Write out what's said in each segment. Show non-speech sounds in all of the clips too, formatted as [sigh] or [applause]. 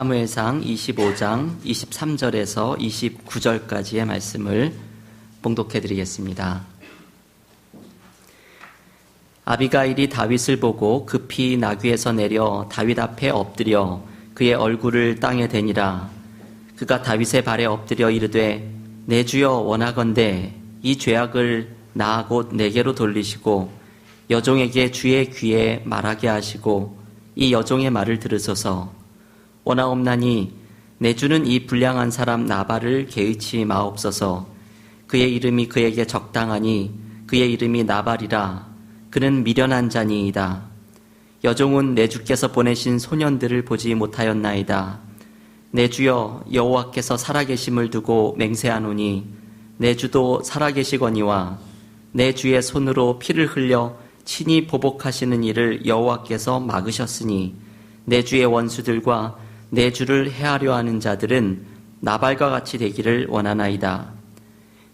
사무엘상 25장 23절에서 29절까지의 말씀을 봉독해 드리겠습니다. 아비가일이 다윗을 보고 급히 나귀에서 내려 다윗 앞에 엎드려 그의 얼굴을 땅에 대니라. 그가 다윗의 발에 엎드려 이르되 내 주여 원하건대 이 죄악을 나 곧 내게로 돌리시고 여종에게 주의 귀에 말하게 하시고 이 여종의 말을 들으소서 원하옵나니 내 주는 이 불량한 사람 나발을 개의치 마옵소서. 그의 이름이 그에게 적당하니 그의 이름이 나발이라. 그는 미련한 자니이다. 여종은 내 주께서 보내신 소년들을 보지 못하였나이다. 내 주여 여호와께서 살아계심을 두고 맹세하노니 내 주도 살아계시거니와 내 주의 손으로 피를 흘려 친히 보복하시는 일을 여호와께서 막으셨으니 내 주의 원수들과 내 주를 해하려 하는 자들은 나발과 같이 되기를 원하나이다.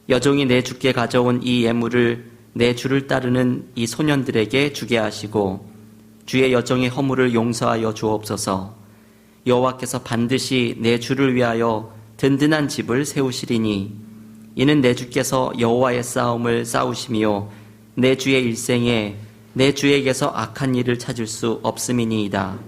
여종이 내 주께 가져온 이 예물을 내 주를 따르는 이 소년들에게 주게 하시고 주의 여종의 허물을 용서하여 주옵소서. 여호와께서 반드시 내 주를 위하여 든든한 집을 세우시리니 이는 내 주께서 여호와의 싸움을 싸우시며 내 주의 일생에 내 주에게서 악한 일을 찾을 수 없음이니이다.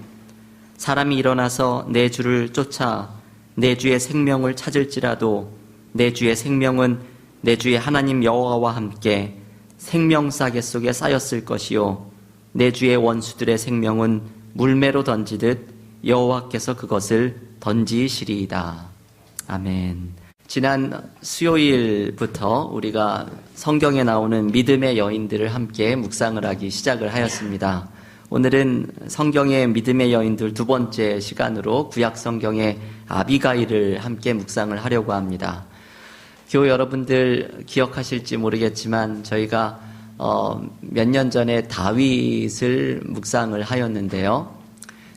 사람이 일어나서 내 주를 쫓아 내 주의 생명을 찾을지라도 내 주의 생명은 내 주의 하나님 여호와와 함께 생명 싸개 속에 쌓였을 것이요 내 주의 원수들의 생명은 물매로 던지듯 여호와께서 그것을 던지시리이다. 아멘. 지난 수요일부터 우리가 성경에 나오는 믿음의 여인들을 함께 묵상을 하기 시작을 하였습니다. 오늘은 성경의 믿음의 여인들 두 번째 시간으로 구약 성경의 아비가일을 함께 묵상을 하려고 합니다. 교회 여러분들 기억하실지 모르겠지만 저희가 어, 몇 년 전에 다윗을 묵상을 하였는데요.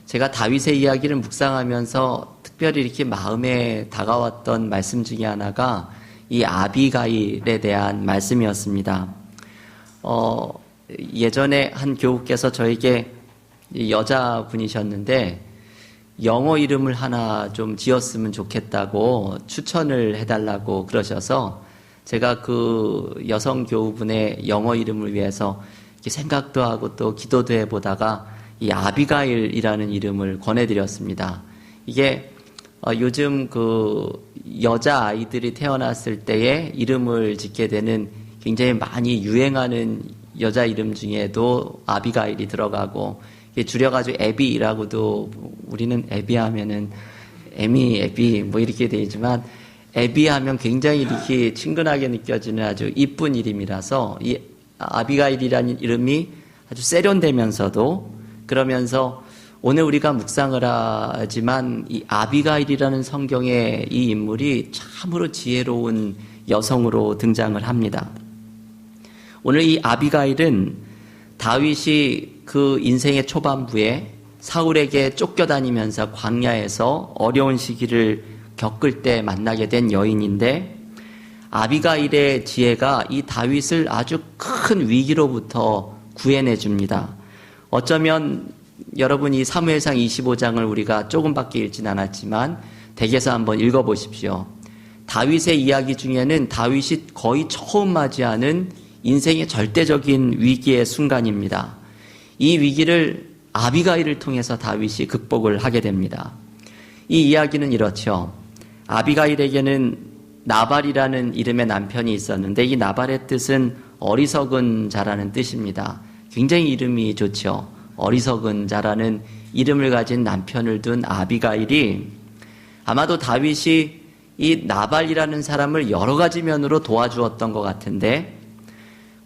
제가 다윗의 이야기를 묵상하면서 특별히 이렇게 마음에 다가왔던 말씀 중에 하나가 이 아비가일에 대한 말씀이었습니다. 어, 예전에 한 교우께서 저에게 여자분이셨는데 영어 이름을 하나 좀 지었으면 좋겠다고 추천을 해달라고 그러셔서 제가 그 여성 교우분의 영어 이름을 위해서 생각도 하고 또 기도도 해보다가 이 아비가일이라는 이름을 권해드렸습니다. 이게 어, 요즘 그 여자 아이들이 태어났을 때에 이름을 짓게 되는 굉장히 많이 유행하는 여자 이름 중에도 아비가일이 들어가고 줄여가지고 애비라고도 우리는 애비 하면은 애미 애비 뭐 이렇게 되지만 애비 하면 굉장히 이렇게 친근하게 느껴지는 아주 이쁜 이름이라서 이 아비가일이라는 이름이 아주 세련되면서도 그러면서 오늘 우리가 묵상을 하지만 이 아비가일이라는 성경의 이 인물이 참으로 지혜로운 여성으로 등장을 합니다. 오늘 이 아비가일은 다윗이 그 인생의 초반부에 사울에게 쫓겨다니면서 광야에서 어려운 시기를 겪을 때 만나게 된 여인인데 아비가일의 지혜가 이 다윗을 아주 큰 위기로부터 구해내 줍니다. 어쩌면 여러분이 사무엘상 25장을 우리가 조금밖에 읽진 않았지만 댁에서 한번 읽어 보십시오. 다윗의 이야기 중에는 다윗이 거의 처음 맞이하는 인생의 절대적인 위기의 순간입니다. 이 위기를 아비가일을 통해서 다윗이 극복을 하게 됩니다. 이 이야기는 이렇죠. 아비가일에게는 나발이라는 이름의 남편이 있었는데 이 나발의 뜻은 어리석은 자라는 뜻입니다. 굉장히 이름이 좋죠. 어리석은 자라는 이름을 가진 남편을 둔 아비가일이 아마도 다윗이 이 나발이라는 사람을 여러 가지 면으로 도와주었던 것 같은데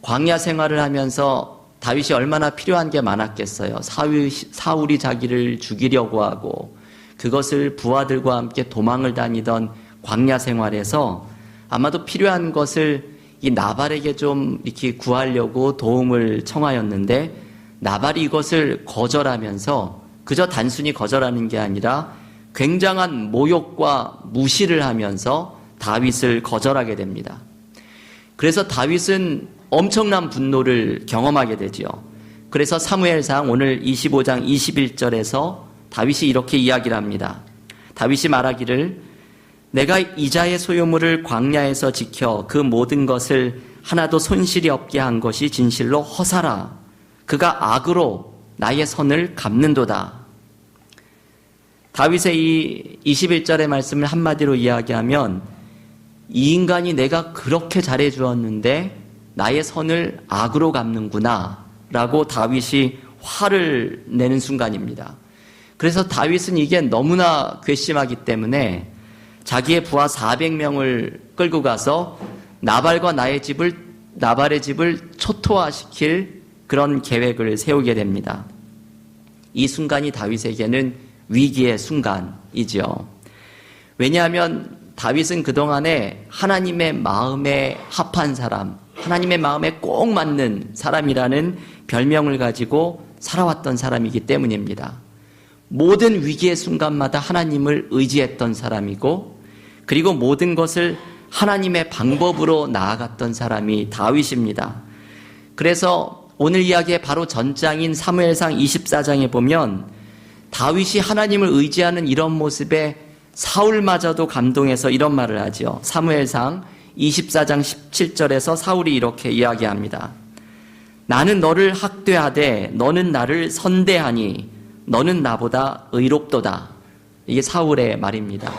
광야 생활을 하면서 다윗이 얼마나 필요한 게 많았겠어요. 사울, 사울이 자기를 죽이려고 하고 그것을 부하들과 함께 도망을 다니던 광야 생활에서 아마도 필요한 것을 이 나발에게 좀 이렇게 구하려고 도움을 청하였는데 나발이 이것을 거절하면서 그저 단순히 거절하는 게 아니라 굉장한 모욕과 무시를 하면서 다윗을 거절하게 됩니다. 그래서 다윗은 엄청난 분노를 경험하게 되지요. 그래서 사무엘상 오늘 25장 21절에서 다윗이 이렇게 이야기를 합니다. 다윗이 말하기를 내가 이자의 소유물을 광야에서 지켜 그 모든 것을 하나도 손실이 없게 한 것이 진실로 허사라. 그가 악으로 나의 선을 갚는도다. 다윗의 이 21절의 말씀을 한마디로 이야기하면 이 인간이 내가 그렇게 잘해 주었는데 나의 선을 악으로 갚는구나 라고 다윗이 화를 내는 순간입니다. 그래서 다윗은 이게 너무나 괘씸하기 때문에 자기의 부하 400명을 끌고 가서 나발과 나의 집을 나발의 집을 초토화시킬 그런 계획을 세우게 됩니다. 이 순간이 다윗에게는 위기의 순간이지요. 왜냐하면 다윗은 그동안에 하나님의 마음에 합한 사람, 하나님의 마음에 꼭 맞는 사람이라는 별명을 가지고 살아왔던 사람이기 때문입니다. 모든 위기의 순간마다 하나님을 의지했던 사람이고, 그리고 모든 것을 하나님의 방법으로 나아갔던 사람이 다윗입니다. 그래서 오늘 이야기의 바로 전장인 사무엘상 24장에 보면 다윗이 하나님을 의지하는 이런 모습에 사울마저도 감동해서 이런 말을 하지요. 사무엘상 24장 17절에서 사울이 이렇게 이야기합니다. 나는 너를 학대하되 너는 나를 선대하니 너는 나보다 의롭도다. 이게 사울의 말입니다.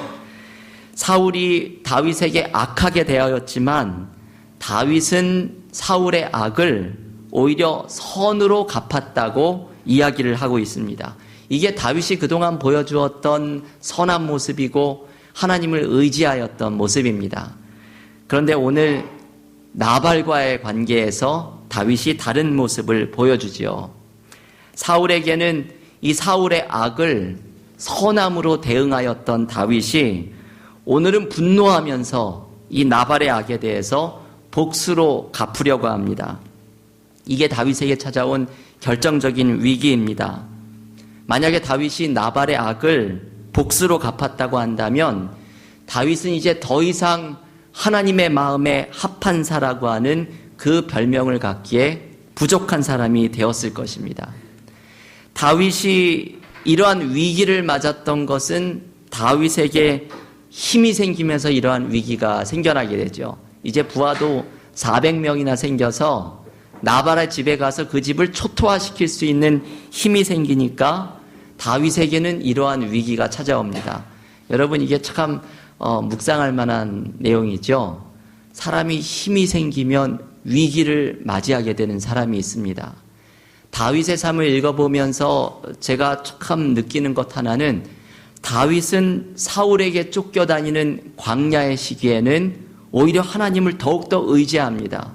사울이 다윗에게 악하게 대하였지만 다윗은 사울의 악을 오히려 선으로 갚았다고 이야기를 하고 있습니다. 이게 다윗이 그동안 보여주었던 선한 모습이고 하나님을 의지하였던 모습입니다. 그런데 오늘 나발과의 관계에서 다윗이 다른 모습을 보여주지요. 사울에게는 이 사울의 악을 선함으로 대응하였던 다윗이 오늘은 분노하면서 이 나발의 악에 대해서 복수로 갚으려고 합니다. 이게 다윗에게 찾아온 결정적인 위기입니다. 만약에 다윗이 나발의 악을 복수로 갚았다고 한다면 다윗은 이제 더 이상 하나님의 마음에 합한 사라고 하는 그 별명을 갖기에 부족한 사람이 되었을 것입니다. 다윗이 이러한 위기를 맞았던 것은 다윗에게 힘이 생기면서 이러한 위기가 생겨나게 되죠. 이제 부하도 400명이나 생겨서 나발의 집에 가서 그 집을 초토화시킬 수 있는 힘이 생기니까 다윗에게는 이러한 위기가 찾아옵니다. 여러분 이게 참 어, 묵상할 만한 내용이죠. 사람이 힘이 생기면 위기를 맞이하게 되는 사람이 있습니다. 다윗의 삶을 읽어보면서 제가 참 느끼는 것 하나는 다윗은 사울에게 쫓겨다니는 광야의 시기에는 오히려 하나님을 더욱더 의지합니다.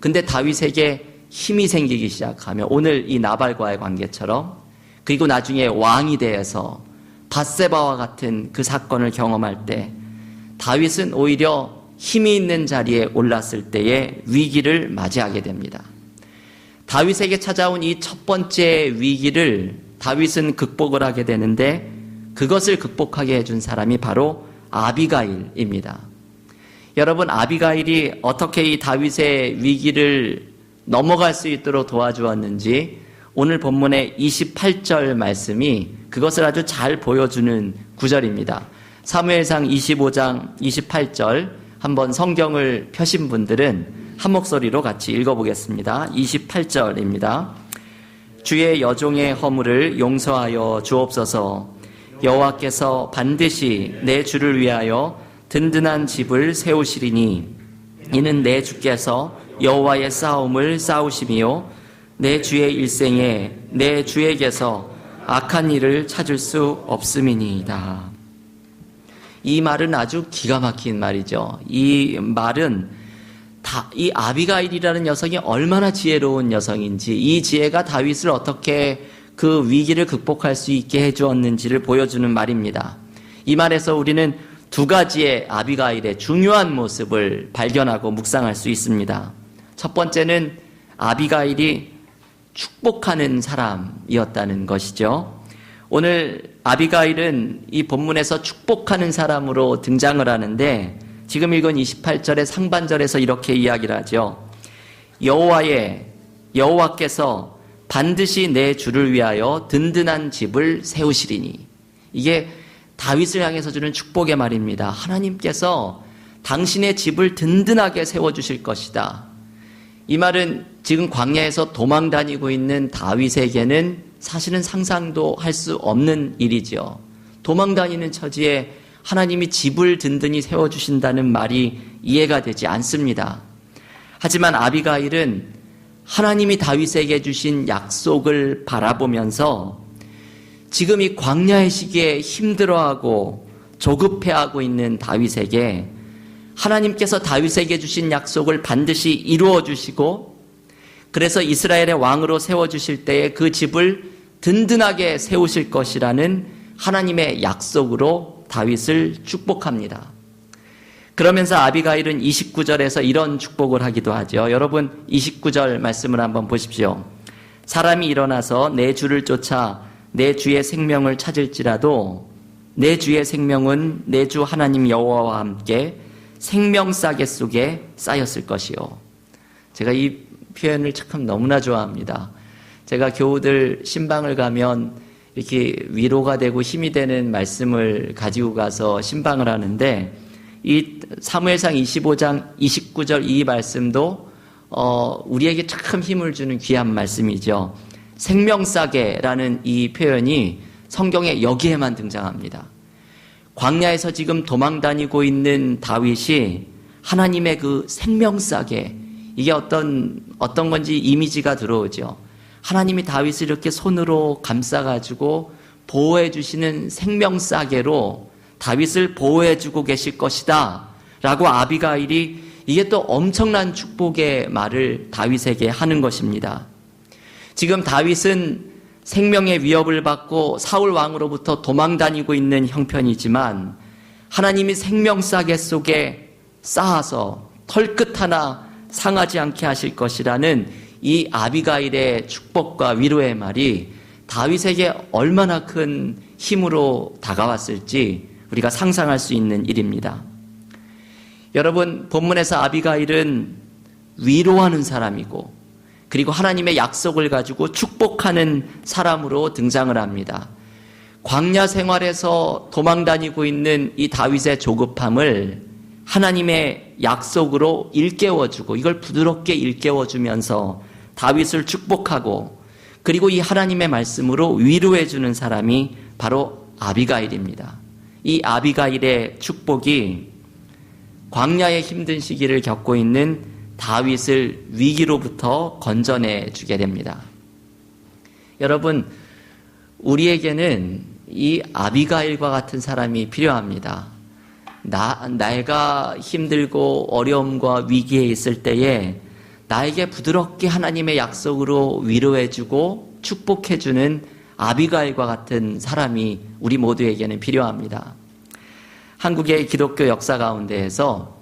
근데 다윗에게 힘이 생기기 시작하면 오늘 이 나발과의 관계처럼 그리고 나중에 왕이 되어서 바세바와 같은 그 사건을 경험할 때 다윗은 오히려 힘이 있는 자리에 올랐을 때의 위기를 맞이하게 됩니다. 다윗에게 찾아온 이 첫 번째 위기를 다윗은 극복을 하게 되는데 그것을 극복하게 해준 사람이 바로 아비가일입니다. 여러분, 아비가일이 어떻게 이 다윗의 위기를 넘어갈 수 있도록 도와주었는지 오늘 본문의 28절 말씀이 그것을 아주 잘 보여주는 구절입니다. 사무엘상 25장 28절 한번 성경을 펴신 분들은 한 목소리로 같이 읽어보겠습니다. 28절입니다. 주의 여종의 허물을 용서하여 주옵소서. 여호와께서 반드시 내 주를 위하여 든든한 집을 세우시리니 이는 내 주께서 여호와의 싸움을 싸우심이요 내 주의 일생에 내 주에게서 악한 일을 찾을 수 없음이니이다. 이 말은 아주 기가 막힌 말이죠. 이 말은 다, 이 아비가일이라는 여성이 얼마나 지혜로운 여성인지, 이 지혜가 다윗을 어떻게 그 위기를 극복할 수 있게 해주었는지를 보여주는 말입니다. 이 말에서 우리는 두 가지의 아비가일의 중요한 모습을 발견하고 묵상할 수 있습니다. 첫 번째는 아비가일이 축복하는 사람이었다는 것이죠. 오늘 아비가일은 이 본문에서 축복하는 사람으로 등장을 하는데 지금 읽은 28절의 상반절에서 이렇게 이야기를 하죠. 여호와의 여호와께서 반드시 내 주를 위하여 든든한 집을 세우시리니 이게 다윗을 향해서 주는 축복의 말입니다. 하나님께서 당신의 집을 든든하게 세워 주실 것이다. 이 말은 지금 광야에서 도망 다니고 있는 다윗에게는 사실은 상상도 할 수 없는 일이죠. 도망 다니는 처지에 하나님이 집을 든든히 세워주신다는 말이 이해가 되지 않습니다. 하지만 아비가일은 하나님이 다윗에게 주신 약속을 바라보면서 지금 이 광야의 시기에 힘들어하고 조급해하고 있는 다윗에게 하나님께서 다윗에게 주신 약속을 반드시 이루어 주시고 그래서 이스라엘의 왕으로 세워 주실 때에 그 집을 든든하게 세우실 것이라는 하나님의 약속으로 다윗을 축복합니다. 그러면서 아비가일은 29절에서 이런 축복을 하기도 하죠. 여러분 29절 말씀을 한번 보십시오. 사람이 일어나서 내 주를 쫓아 내 주의 생명을 찾을지라도 내 주의 생명은 내 주 하나님 여호와와 함께 생명 싸개 속에 쌓였을 것이요. 제가 이 표현을 참 너무나 좋아합니다. 제가 교우들 신방을 가면 이렇게 위로가 되고 힘이 되는 말씀을 가지고 가서 신방을 하는데 이 사무엘상 25장 29절 이 말씀도 어, 우리에게 참 힘을 주는 귀한 말씀이죠. 생명싸게라는 이 표현이 성경에 여기에만 등장합니다. 광야에서 지금 도망 다니고 있는 다윗이 하나님의 그 생명싸게 이게 어떤 어떤 건지 이미지가 들어오죠. 하나님이 다윗을 이렇게 손으로 감싸 가지고 보호해 주시는 생명싸게로 다윗을 보호해 주고 계실 것이다. 라고 아비가일이 이게 또 엄청난 축복의 말을 다윗에게 하는 것입니다. 지금 다윗은 생명의 위협을 받고 사울 왕으로부터 도망 다니고 있는 형편이지만 하나님이 생명 싸개 속에 쌓아서 털끝 하나 상하지 않게 하실 것이라는 이 아비가일의 축복과 위로의 말이 다윗에게 얼마나 큰 힘으로 다가왔을지 우리가 상상할 수 있는 일입니다. 여러분, 본문에서 아비가일은 위로하는 사람이고, 그리고 하나님의 약속을 가지고 축복하는 사람으로 등장을 합니다. 광야 생활에서 도망 다니고 있는 이 다윗의 조급함을 하나님의 약속으로 일깨워주고, 이걸 부드럽게 일깨워주면서 다윗을 축복하고, 그리고 이 하나님의 말씀으로 위로해주는 사람이 바로 아비가일입니다. 이 아비가일의 축복이 광야의 힘든 시기를 겪고 있는 다윗을 위기로부터 건져내 주게 됩니다. 여러분, 우리에게는 이 아비가일과 같은 사람이 필요합니다. 나, 내가 힘들고 어려움과 위기에 있을 때에 나에게 부드럽게 하나님의 약속으로 위로해주고 축복해주는 아비가일과 같은 사람이 우리 모두에게는 필요합니다. 한국의 기독교 역사 가운데에서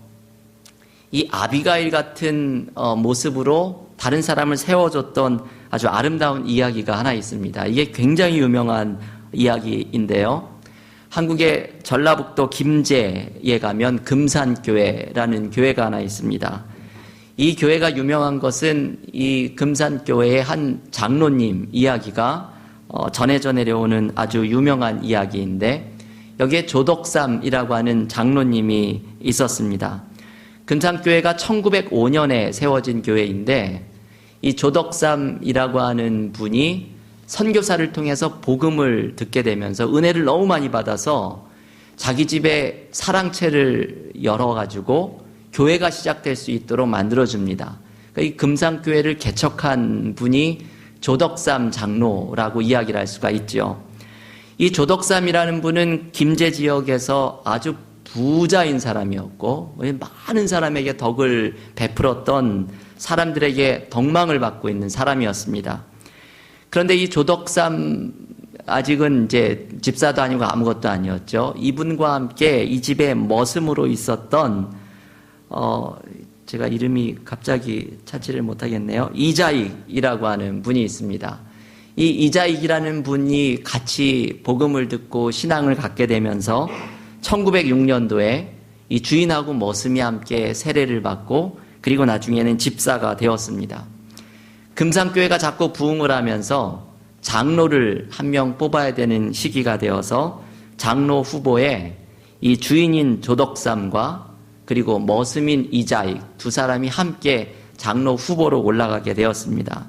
이 아비가일 같은 어, 모습으로 다른 사람을 세워줬던 아주 아름다운 이야기가 하나 있습니다. 이게 굉장히 유명한 이야기인데요. 한국의 전라북도 김제에 가면 금산교회라는 교회가 하나 있습니다. 이 교회가 유명한 것은 이 금산교회의 한 장로님 이야기가 어, 전해져 내려오는 아주 유명한 이야기인데 여기에 조덕삼이라고 하는 장로님이 있었습니다. 금산교회가 1905년에 세워진 교회인데 이 조덕삼이라고 하는 분이 선교사를 통해서 복음을 듣게 되면서 은혜를 너무 많이 받아서 자기 집에 사랑채를 열어가지고 교회가 시작될 수 있도록 만들어줍니다. 그러니까 이 금산교회를 개척한 분이 조덕삼 장로라고 이야기를 할 수가 있죠. 이 조덕삼이라는 분은 김제 지역에서 아주 부자인 사람이었고 많은 사람에게 덕을 베풀었던 사람들에게 덕망을 받고 있는 사람이었습니다. 그런데 이 조덕삼 아직은 이제 집사도 아니고 아무것도 아니었죠. 이분과 함께 이 집에 머슴으로 있었던 어 제가 이름이 갑자기 찾지를 못하겠네요. 이자익이라고 하는 분이 있습니다. 이 이자익이라는 분이 같이 복음을 듣고 신앙을 갖게 되면서 1906년도에 이 주인하고 머슴이 함께 세례를 받고 그리고 나중에는 집사가 되었습니다. 금산교회가 자꾸 부흥을 하면서 장로를 한 명 뽑아야 되는 시기가 되어서 장로 후보에 이 주인인 조덕삼과 그리고 머슴인 이자익 두 사람이 함께 장로 후보로 올라가게 되었습니다.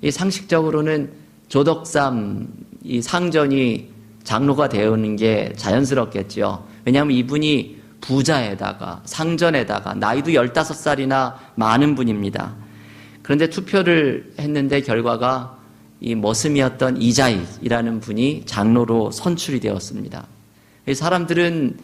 이 상식적으로는 조덕삼 이 상전이 장로가 되는 게 자연스럽겠죠. 왜냐하면 이분이 부자에다가 상전에다가 나이도 15살이나 많은 분입니다. 그런데 투표를 했는데 결과가 이 머슴이었던 이자익이라는 분이 장로로 선출이 되었습니다. 사람들은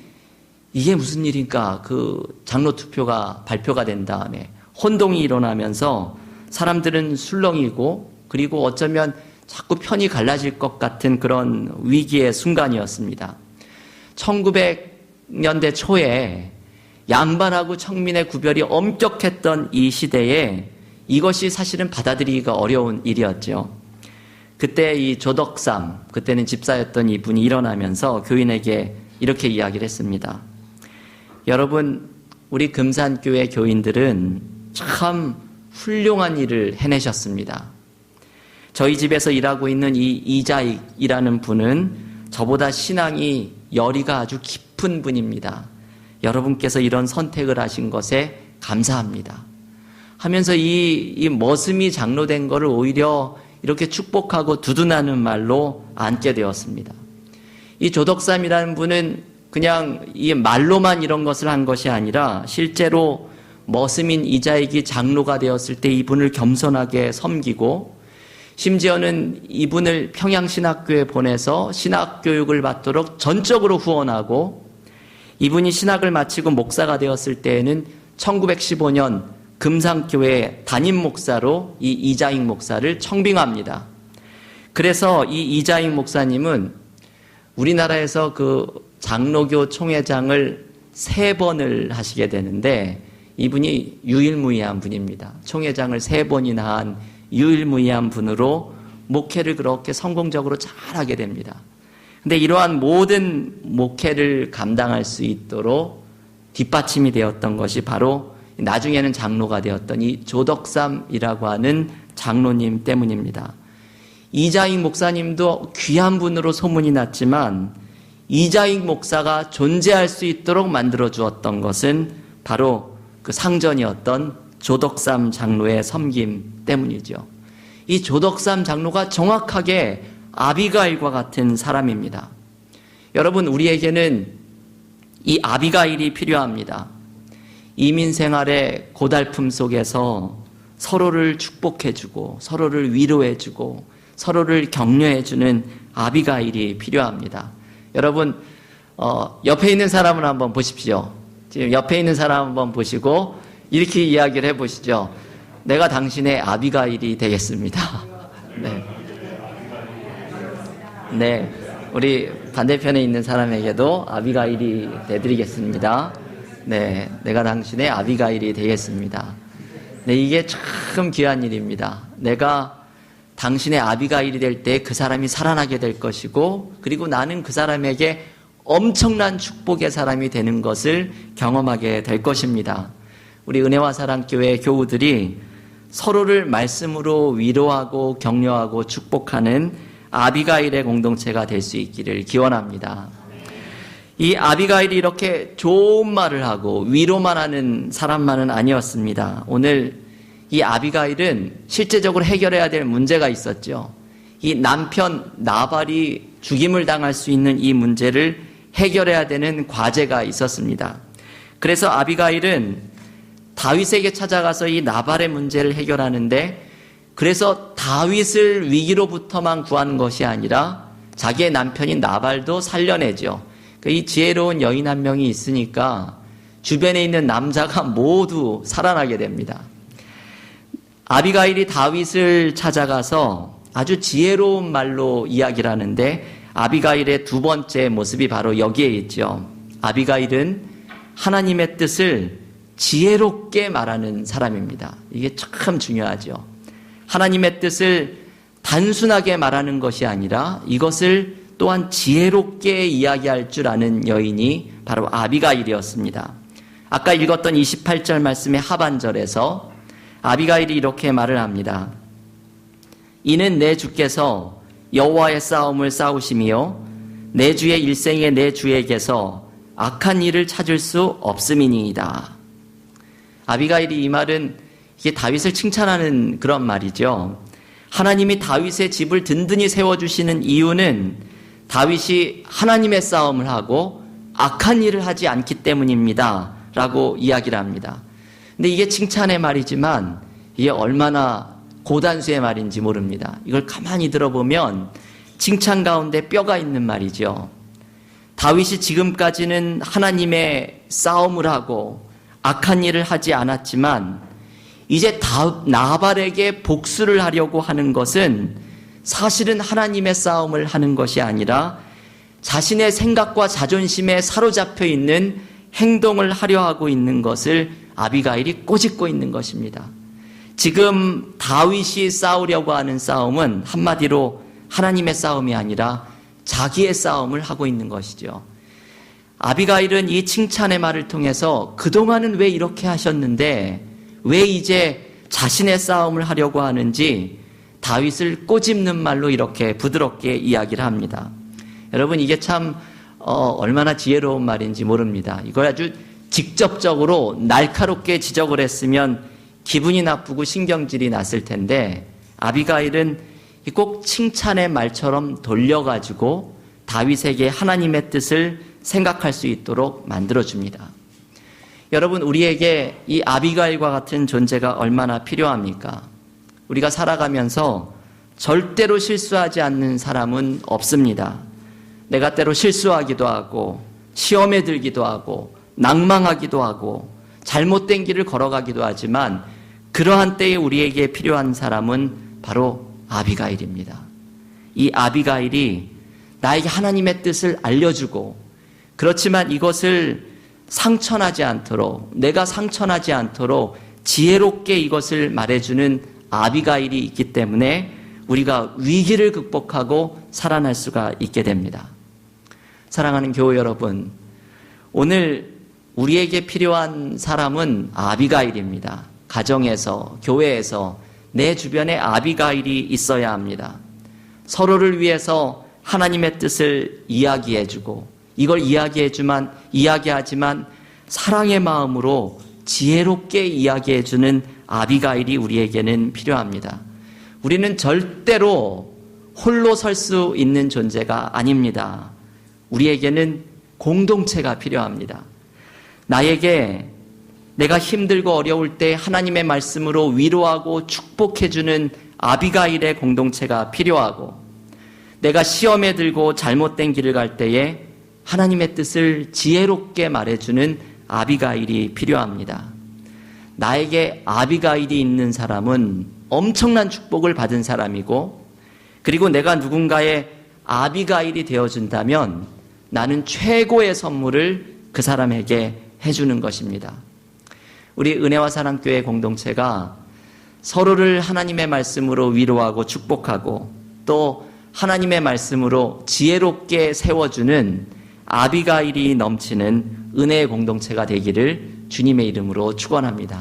이게 무슨 일인가 그 장로 투표가 발표가 된 다음에 혼동이 일어나면서 사람들은 술렁이고 그리고 어쩌면 자꾸 편이 갈라질 것 같은 그런 위기의 순간이었습니다. 1900년대 초에 양반하고 청민의 구별이 엄격했던 이 시대에 이것이 사실은 받아들이기가 어려운 일이었죠. 그때 이 조덕삼, 그때는 집사였던 이분이 일어나면서 교인에게 이렇게 이야기를 했습니다. 여러분, 우리 금산교회 교인들은 참 훌륭한 일을 해내셨습니다. 저희 집에서 일하고 있는 이 이자익이라는 분은 저보다 신앙이 열의가 아주 깊은 분입니다. 여러분께서 이런 선택을 하신 것에 감사합니다. 하면서 이, 이 머슴이 장로된 것을 오히려 이렇게 축복하고 두둔하는 말로 앉게 되었습니다. 이 조덕삼이라는 분은 그냥 이 말로만 이런 것을 한 것이 아니라 실제로 머슴인 이자익이 장로가 되었을 때 이분을 겸손하게 섬기고 심지어는 이분을 평양신학교에 보내서 신학교육을 받도록 전적으로 후원하고 이분이 신학을 마치고 목사가 되었을 때에는 1915년 금상교회 담임 목사로 이 이자익 목사를 청빙합니다. 그래서 이 이자익 목사님은 우리나라에서 그 장로교 총회장을 세 번을 하시게 되는데 이분이 유일무이한 분입니다. 총회장을 세 번이나 한 유일무이한 분으로 목회를 그렇게 성공적으로 잘하게 됩니다. 근데 이러한 모든 목회를 감당할 수 있도록 뒷받침이 되었던 것이 바로 나중에는 장로가 되었던 이 조덕삼이라고 하는 장로님 때문입니다. 이자익 목사님도 귀한 분으로 소문이 났지만 이자익 목사가 존재할 수 있도록 만들어 주었던 것은 바로 그 상전이었던 조덕삼 장로의 섬김 때문이죠. 이 조덕삼 장로가 정확하게 아비가일과 같은 사람입니다. 여러분, 우리에게는 이 아비가일이 필요합니다. 이민 생활의 고달픔 속에서 서로를 축복해주고, 서로를 위로해주고, 서로를 격려해주는 아비가일이 필요합니다. 여러분, 어, 옆에 있는 사람을 한번 보십시오. 지금 옆에 있는 사람 한번 보시고, 이렇게 이야기를 해보시죠. 내가 당신의 아비가일이 되겠습니다. [laughs] 네. 네. 우리 반대편에 있는 사람에게도 아비가일이 되드리겠습니다. 네. 내가 당신의 아비가일이 되겠습니다. 네. 이게 참 귀한 일입니다. 내가 당신의 아비가일이 될 때 그 사람이 살아나게 될 것이고, 그리고 나는 그 사람에게 엄청난 축복의 사람이 되는 것을 경험하게 될 것입니다. 우리 은혜와 사랑교회 교우들이 서로를 말씀으로 위로하고 격려하고 축복하는 아비가일의 공동체가 될 수 있기를 기원합니다. 이 아비가일이 이렇게 좋은 말을 하고 위로만 하는 사람만은 아니었습니다. 오늘 이 아비가일은 실제적으로 해결해야 될 문제가 있었죠. 이 남편 나발이 죽임을 당할 수 있는 이 문제를 해결해야 되는 과제가 있었습니다. 그래서 아비가일은 다윗에게 찾아가서 이 나발의 문제를 해결하는데 그래서 다윗을 위기로부터만 구한 것이 아니라 자기의 남편인 나발도 살려내죠. 그이 지혜로운 여인 한 명이 있으니까 주변에 있는 남자가 모두 살아나게 됩니다. 아비가일이 다윗을 찾아가서 아주 지혜로운 말로 이야기를 하는데 아비가일의 두 번째 모습이 바로 여기에 있죠. 아비가일은 하나님의 뜻을 지혜롭게 말하는 사람입니다. 이게 참 중요하죠. 하나님의 뜻을 단순하게 말하는 것이 아니라 이것을 또한 지혜롭게 이야기할 줄 아는 여인이 바로 아비가일이었습니다. 아까 읽었던 28절 말씀의 하반절에서 아비가일이 이렇게 말을 합니다. 이는 내 주께서 여호와의 싸움을 싸우시며 내 주의 일생에 내 주에게서 악한 일을 찾을 수 없음이니이다. 아비가일이 이 말은 이게 다윗을 칭찬하는 그런 말이죠. 하나님이 다윗의 집을 든든히 세워 주시는 이유는 다윗이 하나님의 싸움을 하고 악한 일을 하지 않기 때문입니다. 라고 이야기를 합니다. 근데 이게 칭찬의 말이지만 이게 얼마나 고단수의 말인지 모릅니다. 이걸 가만히 들어보면 칭찬 가운데 뼈가 있는 말이죠. 다윗이 지금까지는 하나님의 싸움을 하고 악한 일을 하지 않았지만 이제 나발에게 복수를 하려고 하는 것은 사실은 하나님의 싸움을 하는 것이 아니라 자신의 생각과 자존심에 사로잡혀 있는 행동을 하려 하고 있는 것을 아비가일이 꼬집고 있는 것입니다. 지금 다윗이 싸우려고 하는 싸움은 한마디로 하나님의 싸움이 아니라 자기의 싸움을 하고 있는 것이죠. 아비가일은 이 칭찬의 말을 통해서 그동안은 왜 이렇게 하셨는데 왜 이제 자신의 싸움을 하려고 하는지 다윗을 꼬집는 말로 이렇게 부드럽게 이야기를 합니다. 여러분 이게 참 어, 얼마나 지혜로운 말인지 모릅니다. 이걸 아주 직접적으로 날카롭게 지적을 했으면 기분이 나쁘고 신경질이 났을 텐데 아비가일은 꼭 칭찬의 말처럼 돌려가지고 다윗에게 하나님의 뜻을 생각할 수 있도록 만들어줍니다. 여러분, 우리에게 이 아비가일과 같은 존재가 얼마나 필요합니까? 우리가 살아가면서 절대로 실수하지 않는 사람은 없습니다. 내가 때로 실수하기도 하고, 시험에 들기도 하고, 낭망하기도 하고, 잘못된 길을 걸어가기도 하지만, 그러한 때에 우리에게 필요한 사람은 바로 아비가일입니다. 이 아비가일이 나에게 하나님의 뜻을 알려주고 그렇지만 이것을 상처나지 않도록 내가 상처나지 않도록 지혜롭게 이것을 말해주는 아비가일이 있기 때문에 우리가 위기를 극복하고 살아날 수가 있게 됩니다. 사랑하는 교회 여러분, 오늘 우리에게 필요한 사람은 아비가일입니다. 가정에서, 교회에서, 내 주변에 아비가일이 있어야 합니다. 서로를 위해서 하나님의 뜻을 이야기해주고 이걸 이야기해주만 이야기하지만 사랑의 마음으로 지혜롭게 이야기해주는 아비가일이 우리에게는 필요합니다. 우리는 절대로 홀로 설 수 있는 존재가 아닙니다. 우리에게는 공동체가 필요합니다. 나에게 내가 힘들고 어려울 때 하나님의 말씀으로 위로하고 축복해주는 아비가일의 공동체가 필요하고 내가 시험에 들고 잘못된 길을 갈 때에 하나님의 뜻을 지혜롭게 말해주는 아비가일이 필요합니다. 나에게 아비가일이 있는 사람은 엄청난 축복을 받은 사람이고 그리고 내가 누군가의 아비가일이 되어준다면 나는 최고의 선물을 그 사람에게 해주는 것입니다. 우리 은혜와 사랑교회 공동체가 서로를 하나님의 말씀으로 위로하고 축복하고 또 하나님의 말씀으로 지혜롭게 세워주는 아비가일이 넘치는 은혜의 공동체가 되기를 주님의 이름으로 축원합니다.